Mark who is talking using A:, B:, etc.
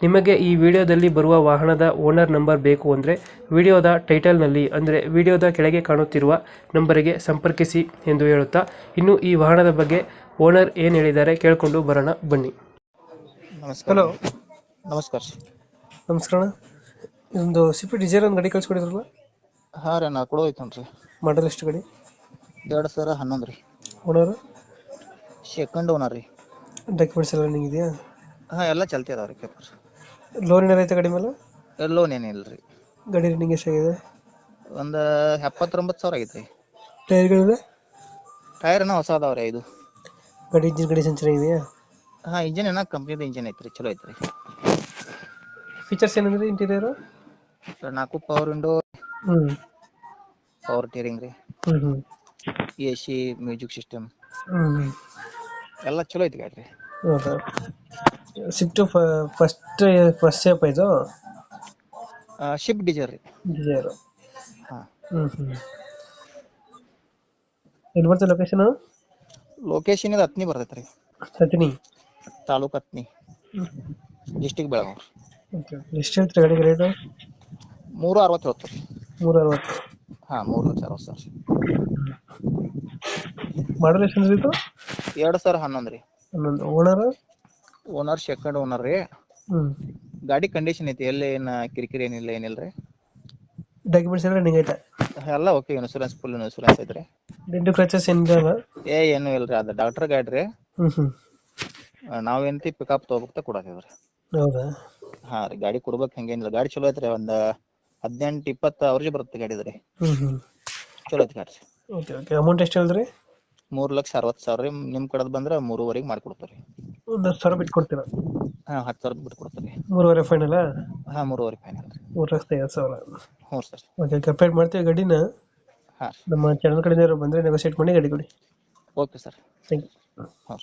A: ನಿಮಗೆ ಈ ವಿಡಿಯೋದಲ್ಲಿ ಬರುವ ವಾಹನದ ಓನರ್ ನಂಬರ್ ಬೇಕು ಅಂದರೆ ವಿಡಿಯೋದ ಟೈಟಲ್ನಲ್ಲಿ ಅಂದರೆ ವಿಡಿಯೋದ ಕೆಳಗೆ ಕಾಣುತ್ತಿರುವ ನಂಬರಿಗೆ ಸಂಪರ್ಕಿಸಿ ಎಂದು ಹೇಳುತ್ತಾ ಇನ್ನು ಈ ವಾಹನದ ಬಗ್ಗೆ ಓನರ್ ಏನು ಹೇಳಿದ್ದಾರೆ ಕೇಳಿಕೊಂಡು ಬರೋಣ ಬನ್ನಿ.
B: ನಮಸ್ಕಾರ.
A: ಹಲೋ.
B: ನಮಸ್ಕಾರ
A: ನಮಸ್ಕಾರ ಇದೊಂದು ಸಿಪಿ ಡಿಸೈರ್ ಒಂದು ಗಾಡಿ ಕಳ್ಸಿಕೊಡಿದ್ರಲ್ಲ?
B: ಹಾಂ ರೀ ನಾ ಕೊಡೋ ಐತನ್ರಿ
A: ಮಾಡಲ್ ಎಷ್ಟು ಗಾಡಿ?
B: ಎರಡು ಸಾವಿರ ಹನ್ನೊಂದು ರೀ.
A: ಓನರ್
B: ಸೆಕೆಂಡ್ ಓನರ್ ರೀ.
A: ಡಾಕ್ಯುಮೆಂಟ್ಸ್ ಎಲ್ಲ ರನ್ನಿಂಗ್ ಇದೆಯಾ?
B: ಹಾಂ ಎಲ್ಲ ಚಲ್ತಿ ಅದಾವ ರೀ ಪೇಪರ್
A: ಲೋನ್ ಏನಾರ ಐತೆ ಗಾಡಿ ಮೇಲೆ?
B: ಲೋನ್ ಏನಿಲ್ಲ ರೀ.
A: ಗಾಡಿ ರನ್ನಿಂಗ್ ಎಷ್ಟಾಗಿದೆ?
B: ಒಂದು ಎಪ್ಪತ್ತೊಂಬತ್ತು ಸಾವಿರ ಆಗೈತೆ ರೀ.
A: ಟೈರ್ಗಳಿದೆ
B: ಟೈರ್ ಏನೋ ಹೊಸ ಅದಾವ ರೀ ಇದು
A: ಗಾಡಿ ಇಂಜಿನ್ ಗಾಡಿ ಚೆನ್ನಾಗಿದೆಯಾ
B: ಹಾಂ ಇಂಜಿನ್ ಏನೋ ಕಂಪ್ನಿದು ಇಂಜಿನ್ ಐತ್ರಿ ಚಲೋ ಐತ್ರಿ.
A: ಫೀಚರ್ಸ್ ಏನಂದ್ರೆ ಇಂಟೀರಿಯರು
B: ನಾಲ್ಕು ಪವರ್ ವಿಂಡೋ
A: ಹ್ಞೂ
B: ಪವರ್ ಟೀರಿಂಗ್ ರೀ.
A: ಹ್ಞೂ ಹ್ಞೂ
B: ಎ ಸಿ ಮ್ಯೂಸಿಕ್ ಸಿಸ್ಟಮ್
A: ಹ್ಞೂ
B: ಎಲ್ಲ ಚಲೋ ಐತಿ ಗಾಡಿ ರೀ.
A: ಹೌದಾ? ಸ್ವಿಫ್ಟ್ ಫಸ್ಟ್ ಫಸ್ಟ್ ಶೇಪ್ ಇದು?
B: ಶಿಪ್ ಡೀಸೆಲ್ ರೀ.
A: ಡಿಸೈರು
B: ಹಾ.
A: ಹ್ಮ್ ಹ್ಮ್. ಎಲ್ಲಿ ಬರ್ತದೆ ಲೊಕೇಶನ್
B: ಲೊಕೇಶನ್ ಇದು ಹತ್ನಿ ಬರ್ತೈತೆ ರೀ
A: ಸತಿನಿ
B: ತಾಲೂಕು ಅತ್ನಿ ಡಿಸ್ಟಿಕ್ ಬೆಳಗಾವ್.
A: ಓಕೆ ಎಷ್ಟು ಹೇಳ್ತೀರಿ ಗಾಡಿಗೆ ರೇಟು
B: ಮೂರು ಅರವತ್ತು ಹೇಳ್ತಾರೆ ರೀ.
A: ಮೂರ ಅರವತ್ತು.
B: ಹಾಂ ಮೂರು ಲಕ್ಷ ಅರವತ್ತು ಸಾವಿರ
A: ಮಾಡಲ್ ಎಷ್ಟು ಇದು?
B: ಎರಡು ಸಾವಿರ ಹನ್ನೊಂದು ರೀ.
A: ಹನ್ನೊಂದು. ಓನರ್?
B: ಓನರ್ ಸೆಕೆಂಡ್ ಓನರ್ ರೀ. ಗಾಡಿ ಕಂಡೀಷನ್ ಐತಿ ಎಲ್ಲಿ ಏನ ಕಿರಿಕಿರಿ ಏನಿಲ್ಲ ಏನಿಲ್ಲ ರೀ.
A: ಡಾಕ್ಯುಮೆಂಟ್ಸ್ ಎಲ್ಲ ನಿಂಗೈತೆ ಐತೆ?
B: ಎಲ್ಲ ಓಕೆ ಇನ್ಸೂರೆನ್ಸ್ ಫುಲ್ ಇನ್ಸೂರೆನ್ಸ್ ಐತ್ರಿ.
A: ಡೆಂಟು ಕ್ರಚಸ್ ಏನಿದೆಯಲ್ಲ
B: ಏ ಏನು ರೀ ಅದು ಡಾಕ್ಟರ್ ಗಾಡಿ ರೀ. ನಾವೇಂತಿ ಪಿಕಪ್ ತೊಗೋಬೇಕ ಕೊಡತ್ತಿದ್ರಿ
A: ಹೌದಾ?
B: ಹಾ ರೀ ಗಾಡಿ ಕೊಡ್ಬೇಕು ಹಂಗೇನಿಲ್ಲ ಗಾಡಿ ಚಲೋ ಐತ್ರಿ ಒಂದ ಹದಿನೆಂಟು ಇಪ್ಪತ್ತು ಅವ್ರಿಗೆ ಬರುತ್ತೆ ಗಾಡಿ ರೀ. ಚಲೋ ಐತಿ ಗಾಡಿ
A: ಓಕೆ ಓಕೆ ಅಮೌಂಟ್ ಎಷ್ಟು ಹೇಳಿದ್ರಿ?
B: ಮೂರ್ ಲಕ್ಷ ಅರವತ್ತು ಸಾವಿರ ರೀ ನಿಮ್ ಕಡೆ ಬಂದ್ರ ಮೂರುವರೆಗೆ ಮಾಡ್ಕೊಡ್ತೀವಿ
A: ಒಂದು ಹತ್ತು ಸಾವಿರ ಬಿಟ್ಟು ಕೊಡ್ತೀರಾ
B: ಹಾ ಹತ್ತು ಸಾವಿರ ಬಿಟ್ಟು ಕೊಡ್ತೀವಿ
A: ಮೂರುವರೆ ಫೈನಲ್
B: ಹಾ ಮೂರುವರೆ ಫೈನಲ್
A: ಮೂರು ಲಕ್ಷದ ಐವತ್ತು ಸಾವಿರ.
B: ಹ್ಞೂ ಸರ್.
A: ಓಕೆ ಕಂಪೇರ್ ಮಾಡ್ತೀವಿ ಗಾಡಿನ.
B: ಹಾ.
A: ನಮ್ಮ ಚಾನಲ್ ಕಡೆಯಿಂದ ಬಂದ್ರೆ ನೆಗೋಸಿಯೇಟ್ ಮಾಡಿ ಗಾಡಿ ಕೊಡಿ.
B: Okay sir.
A: ಥ್ಯಾಂಕ್ ಯು
B: ಹ್ಞೂ